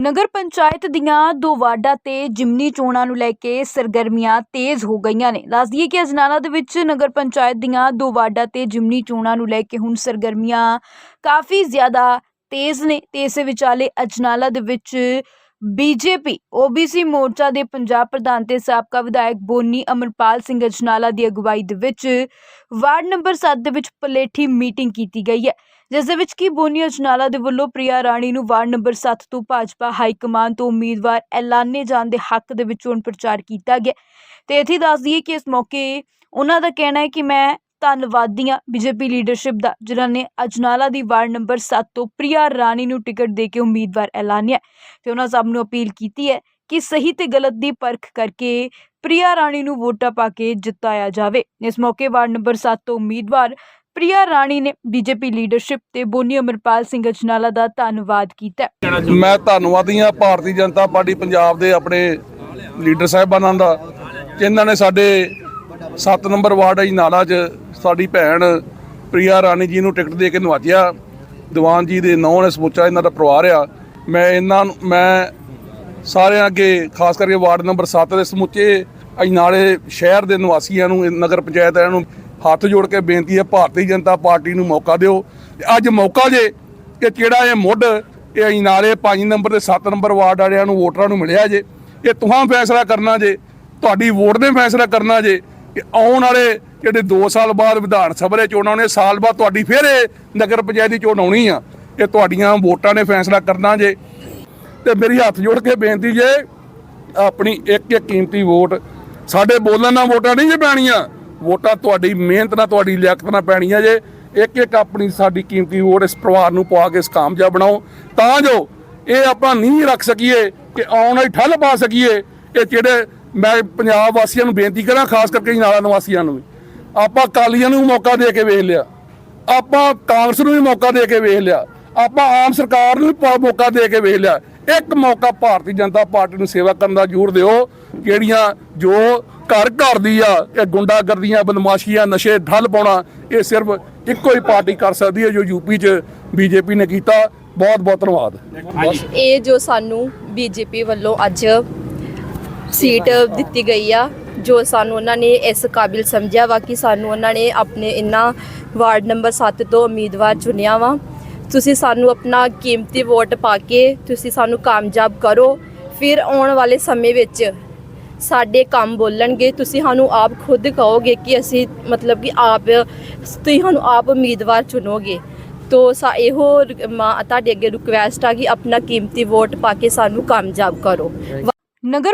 ਨਗਰ ਪੰਚਾਇਤ ਦੀਆਂ ਦੋ ਵਾਰਡਾਂ ਤੇ ਜਿਮਨੀ ਚੋਣਾਂ ਨੂੰ ਲੈ ਕੇ ਸਰਗਰਮੀਆਂ ਤੇਜ਼ ਹੋ ਗਈਆਂ ਨੇ। ਦੱਸ ਦਈਏ ਕਿ ਅਜਨਾਲਾ ਦੇ ਵਿੱਚ ਨਗਰ ਪੰਚਾਇਤ ਦੀਆਂ ਦੋ ਵਾਰਡਾਂ ਤੇ ਜਿਮਨੀ ਚੋਣਾਂ ਨੂੰ ਲੈ ਕੇ ਹੁਣ ਸਰਗਰਮੀਆਂ ਕਾਫੀ ਜ਼ਿਆਦਾ ਤੇਜ਼ ਨੇ ਤੇ ਇਸੇ ਵਿਚਾਲੇ ਅਜਨਾਲਾ ਦੇ ਵਿੱਚ ਬੀਜੇਪੀ ਓਬੀਸੀ ਮੋਰਚਾ ਦੇ ਪੰਜਾਬ ਪ੍ਰਧਾਨ ਤੇ ਸਾਬਕਾ ਵਿਧਾਇਕ ਬੋਨੀ ਅਮਰਪਾਲ ਸਿੰਘ ਅਜਨਾਲਾ ਦੀ ਅਗਵਾਈ ਦੇ ਵਿੱਚ ਵਾਰਡ ਨੰਬਰ 7 ਦੇ ਵਿੱਚ ਪਲੇਠੀ ਮੀਟਿੰਗ ਕੀਤੀ ਗਈ ਹੈ। ਜਿਸ ਦੇ ਵਿੱਚ ਕੀ ਬੋਨੀ ਅਜਨਾਲਾ ਦੇ ਵੱਲੋਂ ਪ੍ਰਿਆ ਰਾਣੀ ਨੂੰ ਵਾਰਡ ਨੰਬਰ 7 ਤੋਂ ਭਾਜਪਾ ਹਾਈ ਕਮਾਨ ਤੋਂ ਉਮੀਦਵਾਰ ਐਲਾਨੇ ਜਾਣ ਦੇ ਹੱਕ ਦੇ ਵਿੱਚ ਚੋਣ ਪ੍ਰਚਾਰ ਕੀਤਾ ਗਿਆ। ਤੇ ਇੱਥੇ ਦੱਸ ਦਈਏ ਕਿ ਇਸ ਮੌਕੇ ਉਹਨਾਂ ਦਾ ਕਹਿਣਾ ਹੈ ਕਿ ਮੈਂ ਧੰਨਵਾਦੀ ਹਾਂ ਬੀਜੇਪੀ ਲੀਡਰਸ਼ਿਪ ਦਾ, ਜਿਨ੍ਹਾਂ ਨੇ ਅਜਨਾਲਾ ਦੀ ਵਾਰਡ ਨੰਬਰ 7 ਤੋਂ ਪ੍ਰਿਆ ਰਾਣੀ ਨੂੰ ਟਿਕਟ ਦੇ ਕੇ ਉਮੀਦਵਾਰ ਐਲਾਨਿਆ। ਤੇ ਉਹਨਾਂ ਸਭ ਨੂੰ ਅਪੀਲ ਕੀਤੀ ਹੈ ਕਿ ਸਹੀ ਤੇ ਗਲਤ ਦੀ ਪਰਖ ਕਰਕੇ ਪ੍ਰਿਆ ਰਾਣੀ ਨੂੰ ਵੋਟਾਂ ਪਾ ਕੇ ਜਿਤਾਇਆ ਜਾਵੇ। ਇਸ ਮੌਕੇ ਵਾਰਡ ਨੰਬਰ 7 ਤੋਂ ਉਮੀਦਵਾਰ ਪ੍ਰਿਆ ਰਾਣੀ ਨੇ ਬੀਜੇਪੀ ਲੀਡਰਸ਼ਿਪ ਤੇ ਬੋਨੀ ਅਮਰਪਾਲ ਸਿੰਘ ਅਜਨਾਲਾ ਦਾ ਧੰਨਵਾਦ ਕੀਤਾ ਮੈਂ ਧੰਨਵਾਦੀ ਹਾਂ ਭਾਰਤੀ ਜਨਤਾ ਪਾਰਟੀ ਪੰਜਾਬ ਦੇ ਆਪਣੇ ਲੀਡਰ ਸਾਹਿਬਾਨਾਂ ਦਾ, ਜਿਨ੍ਹਾਂ ਨੇ ਸਾਡੇ 7 ਨੰਬਰ ਵਾਰਡ ਅਜਨਾਲਾ 'ਚ ਸਾਡੀ ਭੈਣ ਪ੍ਰਿਆ ਰਾਣੀ ਜੀ ਨੂੰ ਟਿਕਟ ਦੇ ਕੇ ਨਵਾਜਿਆ। ਦੀਵਾਨ ਜੀ ਦੇ ਨੌਂ ਨੇ ਸਮੁੱਚਾ ਇਹਨਾਂ ਦਾ ਪਰਿਵਾਰ ਆ। ਮੈਂ ਇਹਨਾਂ ਨੂੰ, ਮੈਂ ਸਾਰਿਆਂ ਅੱਗੇ ਖਾਸ ਕਰਕੇ ਵਾਰਡ ਨੰਬਰ 7 ਦੇ ਸਮੁੱਚੇ ਅਜਨਾਲੇ ਸ਼ਹਿਰ ਦੇ ਨਿਵਾਸੀਆਂ ਨੂੰ, ਨਗਰ ਪੰਚਾਇਤ ਇਹਨਾਂ ਨੂੰ ਹੱਥ ਜੋੜ ਕੇ ਬੇਨਤੀ ਹੈ, ਭਾਰਤੀ ਜਨਤਾ ਪਾਰਟੀ ਨੂੰ ਮੌਕਾ ਦਿਓ। ਅੱਜ ਮੌਕਾ ਜੇ ਕਿ ਜਿਹੜਾ ਇਹ ਮੁੱਢ, ਇਹ ਇਨਾਰੇ 5 ਨੰਬਰ ਤੇ 7 ਨੰਬਰ ਵਾਰਡ ਵਾਲਿਆਂ ਨੂੰ, ਵੋਟਰਾਂ ਨੂੰ ਮਿਲਿਆ ਜੇ। ਇਹ ਤੁਹਾਂ ਫੈਸਲਾ ਕਰਨਾ ਜੇ, ਤੁਹਾਡੀ ਵੋਟ ਨੇ ਫੈਸਲਾ ਕਰਨਾ ਜੇ ਕਿ ਆਉਣ ਵਾਲੇ ਜਿਹੜੇ 2 ਸਾਲ ਬਾਅਦ ਵਿਧਾਨ ਸਭਾ ਦੇ ਚੋਣਾਂ ਨੇ, ਸਾਲ ਬਾਅਦ ਤੁਹਾਡੀ ਫਿਰ ਇਹ ਨਗਰ ਪੰਚਾਇਤ ਦੀ ਚੋਣ ਆਉਣੀ ਆ। ਇਹ ਤੁਹਾਡੀਆਂ ਵੋਟਾਂ ਨੇ ਫੈਸਲਾ ਕਰਨਾ ਜੇ। ਤੇ ਮੇਰੀ ਹੱਥ ਜੋੜ ਕੇ ਬੇਨਤੀ ਜੇ, ਆਪਣੀ ਇੱਕ ਇੱਕ ਕੀਮਤੀ ਵੋਟ, ਸਾਡੇ ਬੋਲਣ ਨਾਲ ਵੋਟਾਂ ਨਹੀਂ ਜੇ ਪੈਣੀਆਂ। ਵੋਟਾਂ ਤੁਹਾਡੀ ਮਿਹਨਤ ਨਾਲ ਤੁਹਾਡੀ ਲਿਆਕਤ ਨਾਲ ਪੈਣੀਆਂ ਜੇ। ਇੱਕ ਇੱਕ ਆਪਣੀ ਸਾਡੀ ਕੀਮਤੀ ਵੋਟ ਇਸ ਪਰਿਵਾਰ ਨੂੰ ਪਵਾ ਕੇ ਇਸ ਕਾਮਯਾਬ ਬਣਾਓ। ਤਾਂ ਜੋ ਇਹ ਆਪਾਂ ਨਹੀਂ ਰੱਖ ਸਕੀਏ ਕਿ ਆਉਣ ਵਾਲੀ ਠੱਲ ਪਾ ਸਕੀਏ। ਇਹ ਜਿਹੜੇ ਮੈਂ ਪੰਜਾਬ ਵਾਸੀਆਂ ਨੂੰ ਬੇਨਤੀ ਕਰਾਂ, ਖਾਸ ਕਰਕੇ ਨਾਲਾ ਨਿਵਾਸੀਆਂ ਨੂੰ ਵੀ। ਆਪਾਂ ਕਾਲੀਆਂ ਨੂੰ ਮੌਕਾ ਦੇ ਕੇ ਵੇਖ ਲਿਆ। ਆਪਾਂ ਕਾਂਗਰਸ ਨੂੰ ਵੀ ਮੌਕਾ ਦੇ ਕੇ ਵੇਖ ਲਿਆ। ਆਪਾਂ ਆਮ ਸਰਕਾਰ ਨੂੰ ਵੀ ਮੌਕਾ ਦੇ ਕੇ ਵੇਖ ਲਿਆ। ਇੱਕ ਮੌਕਾ ਭਾਰਤੀ ਜਨਤਾ ਪਾਰਟੀ ਨੂੰ ਸੇਵਾ ਕਰਨ ਦਾ ਜ਼ਰੂਰ ਦਿਓ ਜਿਹੜੀਆਂ ਜੋ ਘਰ ਘਰ ਦੀ ਆ ਇਹ ਗੁੰਡਾਗਰਦੀਆਂ ਬਦਮਾਸ਼ੀਆਂ ਨਸ਼ੇ ਢੱਲ ਪਾਉਣਾ ਇਹ ਸਿਰਫ ਇੱਕੋ ਹੀ ਪਾਰਟੀ ਕਰ ਸਕਦੀ ਹੈ ਜੋ ਯੂਪੀ 'ਚ ਬੀਜੇਪੀ ਨੇ ਕੀਤਾ। ਬਹੁਤ ਬਹੁਤ ਧੰਨਵਾਦ। ਇਹ ਜੋ ਸਾਨੂੰ ਬੀਜੇਪੀ ਵੱਲੋਂ ਅੱਜ ਸੀਟ ਦਿੱਤੀ ਗਈ ਆ ਜੋ ਸਾਨੂੰ ਉਹਨਾਂ ਨੇ ਇਸ ਕਾਬਿਲ ਸਮਝਿਆ ਵਾ ਕਿ ਸਾਨੂੰ ਉਹਨਾਂ ਨੇ ਆਪਣੇ ਇਨਾ ਵਾਰਡ ਨੰਬਰ 7 ਤੋਂ ਉਮੀਦਵਾਰ ਚੁਣਿਆ ਵਾ। ਤੁਸੀਂ ਸਾਨੂੰ ਆਪਣਾ ਕੀਮਤੀ ਵੋਟ ਪਾ ਕੇ ਤੁਸੀਂ ਸਾਨੂੰ ਕਾਮਯਾਬ ਕਰੋ। ਫਿਰ ਆਉਣ ਵਾਲੇ ਸਮੇਂ ਵਿੱਚ ਸਾਡੇ ਕੰਮ ਬੋਲਣਗੇ। ਤੁਸੀਂ ਸਾਨੂੰ ਆਪ ਖੁਦ ਕਹੋਗੇ ਕਿ ਅਸੀਂ ਮਤਲਬ ਕਿ ਆਪ, ਤੁਸੀਂ ਸਾਨੂੰ ਆਪ ਉਮੀਦਵਾਰ ਚੁਣੋਗੇ। ਤੋ ਸਾ ਇਹੋ ਰ- ਮਾ ਤੁਹਾਡੇ ਅੱਗੇ ਰਿਕੁਐਸਟ ਆ ਕਿ ਆਪਣਾ ਕੀਮਤੀ ਵੋਟ ਪਾ ਕੇ ਸਾਨੂੰ ਕਾਮਯਾਬ ਕਰੋ। ਨਗਰ